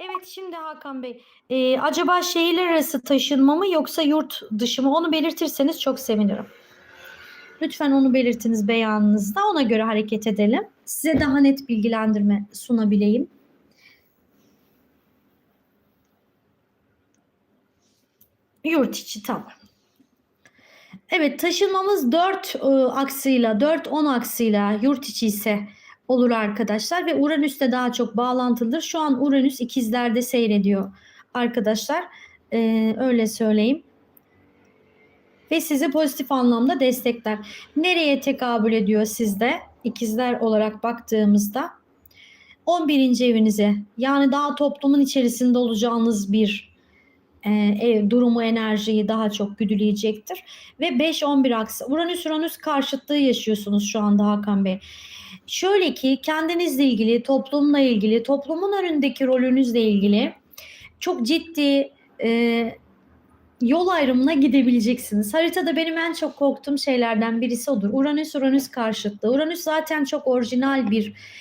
Evet şimdi Hakan Bey, eee, acaba şehirler arası taşınma mı yoksa yurt dışı mı? Onu belirtirseniz çok sevinirim. Lütfen onu belirtiniz beyanınızda. Ona göre hareket edelim. Size daha net bilgilendirme sunabileyim. Yurt içi tamam. Evet taşınmamız 4 aksıyla 4-10 aksıyla yurt içi ise olur arkadaşlar ve Uranüs de daha çok bağlantılıdır. Şu an Uranüs ikizlerde seyrediyor arkadaşlar. Ee, öyle söyleyeyim. Ve sizi pozitif anlamda destekler. Nereye tekabül ediyor sizde? İkizler olarak baktığımızda 11. evinize yani daha toplumun içerisinde olacağınız bir e, ev durumu enerjiyi daha çok güdüleyecektir. Ve 5-11 aksı. Uranüs Uranüs karşıtlığı yaşıyorsunuz şu anda Hakan Bey. Şöyle ki kendinizle ilgili, toplumla ilgili, toplumun önündeki rolünüzle ilgili çok ciddi e, yol ayrımına gidebileceksiniz. Haritada benim en çok korktuğum şeylerden birisi odur. Uranüs Uranüs karşıtlığı. Uranüs zaten çok orijinal bir